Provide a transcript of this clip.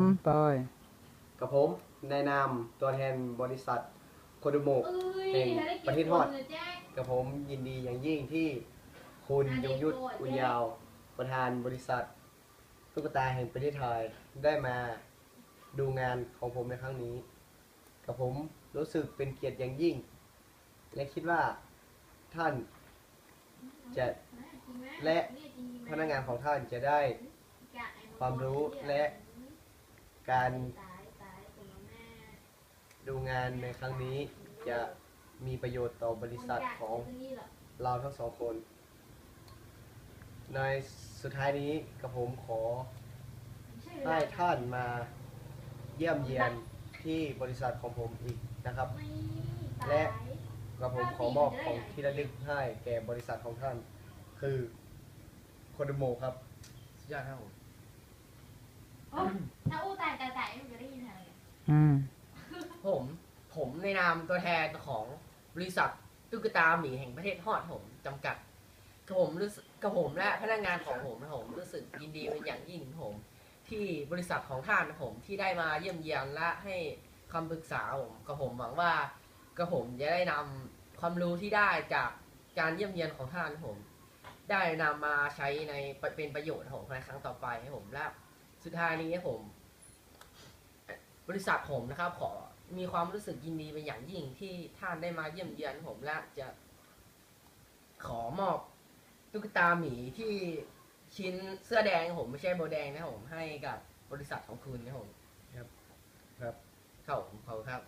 มไปกับผมในนามตัวแทนบริษัทโคโดโมเอ้ยแห่งถ้าได้ประเทกิศนฮอดคนเลยแจ๊คกับผมยินดีอย่างยิ่งที่คุณยงยุทธอุยยาวประธานบริษัทตุ๊กตาแห่งประเทศไทยได้มาดูงานของผมในครั้งนี้ กับผมรู้สึกเป็นเกียรติอย่างยิ่ง และคิดว่าท่านจะและพนักงานของท่านจะได้ความรู้และ การดูงานในครั้งนี้จะมีประโยชน์ต่อบริษัทของเราทั้งสองคน ในสุดท้ายนี้กับผมขอให้ท่านมาเยี่ยมเยียนที่บริษัทของผมอีกนะครับ และกับผมขอมอบของที่ระลึกให้แก่บริษัทของท่าน คือโคโดโมครับยอดครับผม อืม ผมผมในนามตัวแทนของบริษัทตุ๊กตาหมีแห่งประเทศฮอดผมจำกัดกับผมรู้สึกกับผมและพนักงานของผมนะผมรู้สึกยินดีเป็นอย่างยิ่งผม ที่บริษัทของท่านนะผมที่ได้มาเยี่ยมเยียนและให้คำปรึกษาผมกับผมหวังว่ากับผมจะได้นำความรู้ที่ได้จากการเยี่ยมเยียนของท่านนะผม ได้นำมาใช้ในเป็นประโยชน์ของผมในครั้งต่อไปให้ผมและสุดท้ายนี้ผม บริษัทผมนะครับ ขอมีความรู้สึกยินดีเป็นอย่างยิ่งที่ท่านได้มาเยี่ยมเยียนผมและจะ ขอมอบตุ๊กตาหมีที่ชิ้นเสื้อแดงของผมไม่ใช่โบแดงนะครับผมให้กับบริษัทของคุณนะครับผมครับ ครับครับผมขอบคุณครับ